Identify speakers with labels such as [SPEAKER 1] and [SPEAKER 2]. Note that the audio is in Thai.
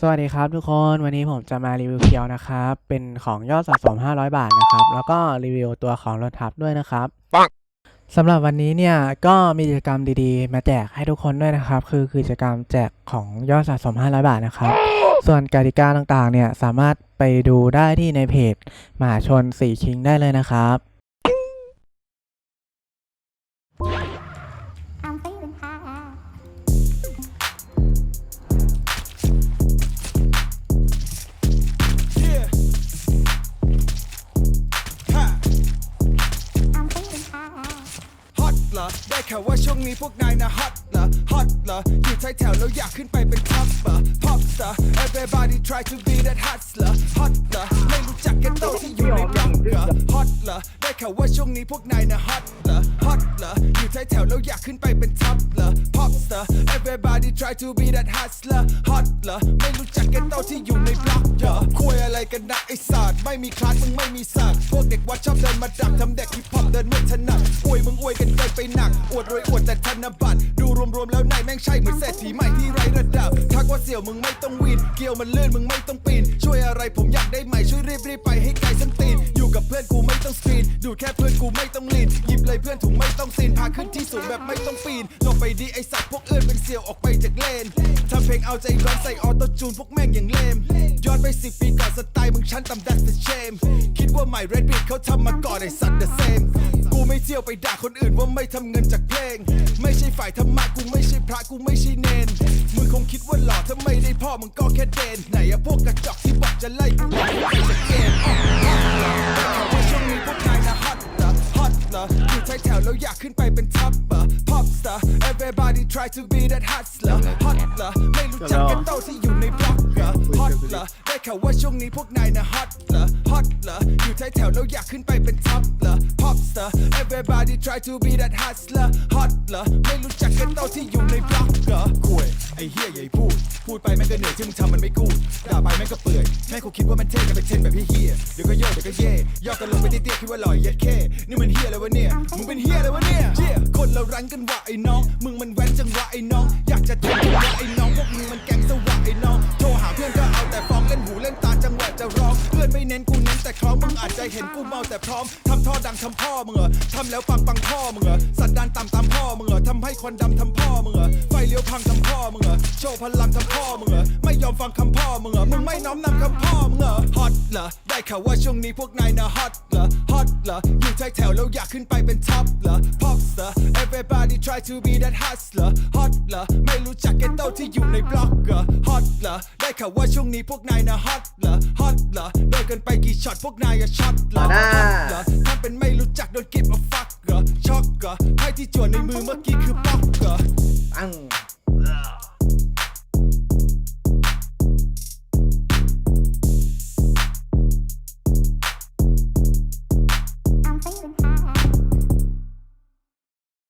[SPEAKER 1] สวัสดีครับทุกคนวันนี้ผมจะมารีวิวเพียวนะครับ เป็นของยอดสะสม 500 บาทนะครับ แล้วก็รีวิวตัวของรถทับด้วยนะครับ
[SPEAKER 2] ปัง
[SPEAKER 1] สำหรับวันนี้เนี่ยก็มีกิจกรรมดีๆ มาแจกให้ทุกคนด้วยนะครับ คือกิจกรรมแจกของยอดสะสม 500 บาทนะครับ ส่วนกติกาต่างๆเนี่ยสามารถไปดูได้ที่ในเพจมหาชนสีคิงได้เลยนะครับ
[SPEAKER 3] อตเหรอได้ข่าวว่าช่วงนี้พวกนายนะฮอตเหรอ ฮอตเหรอ อยู่ท้ายแถวแล้วอยากขึ้นไปเป็นท็อปเหรอ pop star everybody try to be that hot เหรอ ฮอตเหรอ ไม่รู้จักกันโตที่อยู่ในบล็อกเหรอ ฮอตเหรอ ได้ข่าวว่าช่วงนี้พวกนายนะฮอตเหรอ ฮอตเหรอ อยู่ท้ายแถวแล้วอยากขึ้นไปเป็นท็อปเหรอ pop star everybody Try to be that hot เหรอ hot เหรอไม่รู้จักกันโตที่อยู่ในบล็อกเหรอคุยอะไรกันนะไอ้ศาสตร์ไม่มีคลาสมึงไม่มีศาสตร์พวกเด็กวัดชอบเดินมาดักทำเด็กฮิปฮอปเดินไม่ถนัดอวยมึงอวยกันเกินไปหนัก อวดรวยอวดแต่ธนบัตรดูรวมๆแล้วนายแม่งใช่เหมือนเศรษฐีใหม่ที่ไร้ระดับทักว่าเสี่ยวมึงไม่ต้องวีนเกี่ยวมันลื่นมึงไม่ต้องปีนช่วยอะไรผมอยากได้ไหมช่วยรีบรีบๆไปให้ ดูดแค่เพื่อนกูไม่ต้องลีนหยิบเลยเพื่อนถุงไม่ต้องซีนพาขึ้นที่สูงแบบไม่ต้องปีนลงไปดีไอสัตว์พวกเอื่นเป็นเสี่ยวออกไปจากเลนทำเพลงเอาใจร้อนใส่ออโต้จูนพวกแม่งอย่างเลมย้อนไปสิปีก่อนสไตล์มึงชั้นต่ำ that's the shame คิดว่าใหม่ Red Beat เขาทำมาก่อนไอสัตว์ the same กูไม่เที่ยวไปด่าคนอื่นว่าไม่ทำเงินจากเพลง ไม่ใช่ฝ่ายธรรมะกูไม่ใช่พระกูไม่ใช่เนนมึงคงคิดว่าหล่อถ้าไม่ได้พ่อมึงก็แค่เดนไหนอะพวกกระจอกที่บอกจะไล่กูออกไปจากเกม อยากขึ้นไปเป็นท็อป try to be that hot เหรอฮอตเหรอไม่รู้จักกันโตที่อยู่ในบล็อกเหรอฮอตเหรอได้ข่าวว่าช่วงนี้พวกนายนะฮอตเหรอฮอตเหรออยู่ท้ายแถวแล้วอยากขึ้นไปเป็นท็อปเหรอ pop star everybody try to be that hot เหรอฮอตเหรอไม่รู้จักกันโตที่อยู่ในบล็อกเหรอคุยไอ้เฮียใหญ่พูด พูดไปแม่งก็เหนื่อยที่มึงทำมันไม่กูดด่าไปแม่งก็เปื่อยแม่งคงคิดว่ามันเท่กันไปเทนแบบพี่เฮียเดี๋ยวก็โยกเดี๋ยวก็เย่ย่อกันลงไปเตี้ยๆคิดว่าหล่อยเย็ดแค่นี่มันเฮียอะไรวะเนี่ยมึงเป็นเฮียอะไรวะเนี่ย เฮียคนเรารันกันว่าไอ้น้อง มึงมันแว้นจังวะไอ้น้อง อยากจะทำ เน้นกูเน้นแต่คล้องมึงอาจจะเห็นกูเมาแต่พร้อมทำท่อดังทำพ่อมึงเหรอทำแล้วปังปังพ่อมึงเหรอสันดานต่ำตามพ่อมึงเหรอทำให้ควันดำทำพ่อมึงเหรอไฟเลี้ยวพังทำพ่อมึงเหรอโชว์พลังทำพ่อมึงเหรอไม่ยอมฟังคำพ่อมึงเหรอมึงไม่น้อมนำคำพ่อมึงเหรอฮอตเหรอได้ข่าวว่าช่วงนี้พวกนายนะฮอตเหรอฮอตเหรออยู่ท้ายแถวแล้วอยากขึ้นไปเป็นท็อปเหรอ pop star everybody try to be that hot เหรอฮอตเหรอไม่รู้จักกันโตที่อยู่ในบล็อกเหรอฮอตเหรอได้ข่าวว่าช่วงนี้พวกนายนะฮอตเหรอฮอตเหรอโดนกันไปกี่ช็อตพวกนายอะช็อตเหรอถ้าเป็น
[SPEAKER 2] ไม่รู้จักโด
[SPEAKER 3] นเก็บเอาฟักเหรอช็อกเหรอไพ่ที่จวนในมือเมื่อกี้คือป้